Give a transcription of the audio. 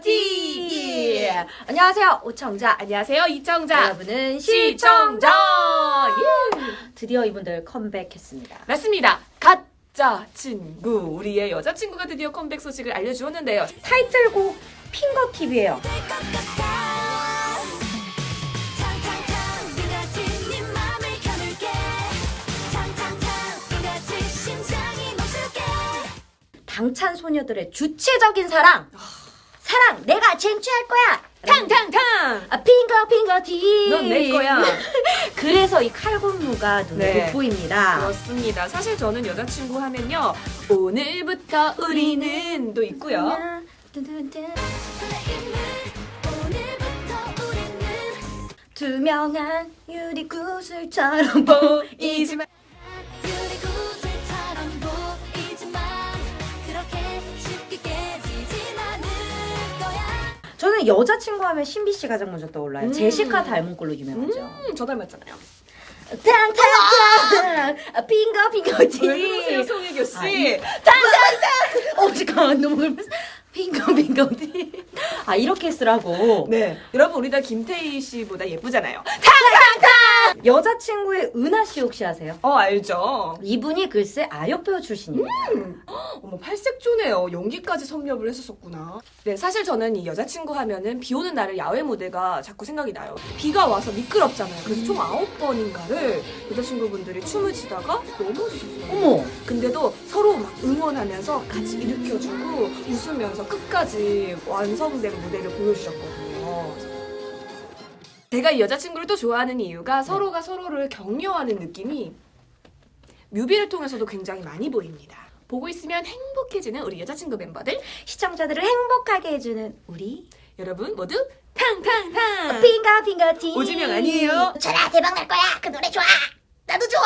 TV. 안녕하세요, 오청자. 안녕하세요 이정자 여러분은 시청자 예. 드디어 이분들 컴백했습니다. 맞습니다 가짜 친구 우리의 여자친구가 드디어 컴백 소식을 알려주었는데요 타이틀곡 핑거 TV예요. 탕탕탕 비같이 네 맘을 겨눌게 탕탕탕 비같이 심장이 멈출게 당찬 소녀들의 주체적인 사랑. 사랑, 내가 쟁취할 거야. 탕탕탕 아, 핑거 핑거 티. 넌내 거야 그래서 이 칼군무가 눈에 네. 돋보입니다. 그렇습니다 사실 저는 여자친구 하면요 오늘부터 우리는 도 있고요 투명한 유리 구슬처럼 보이지만 저는 여자친구 하면 신비 씨 가장 먼저 떠올라요. 음. 제시카 닮은 걸로 유명하죠. 음, 저 닮았잖아요 탕탕탕 아, 핑거 핑거 티. 왜 그러세요 송혜교 씨 아니. 어 잠깐 너무 놀면서 핑거 핑거 티. 아 이렇게 쓰라고. 네 여러분 우리 다 김태희 씨보다 예쁘잖아요 여자친구의 은하 씨 혹시 아세요? 어 알죠 이분이 글쎄 아역배우 출신입니다. 어머 팔색조네요. 연기까지 섭렵을 했었구나. 네, 사실 저는 이 여자친구 하면은 비 오는 날의 야외 무대가 자꾸 생각이 나요. 비가 와서 미끄럽잖아요. 그래서 총 아홉 번인가를 여자친구분들이 춤을 추다가 넘어지셨어요. 어머. 근데도 서 로 막 응원하면서 같이 일으켜주고 웃으면서 끝까지 완성된 무대를 보여주셨거든요. 제가 이 여자친구를 또 좋아하는 이유가 서로가 서로를 격려하는 느낌이 뮤비를 통해서도 굉장히 많이 보입니다. 보고 있으면 행복해지는 우리 여자친구 멤버들 시청자들을 행복하게 해주는 우리 여러분 모두 탕탕탕 핑거 핑거 티. 오지명 아니에요. 전화 대박 날 거야 그 노래 좋아 나도 좋아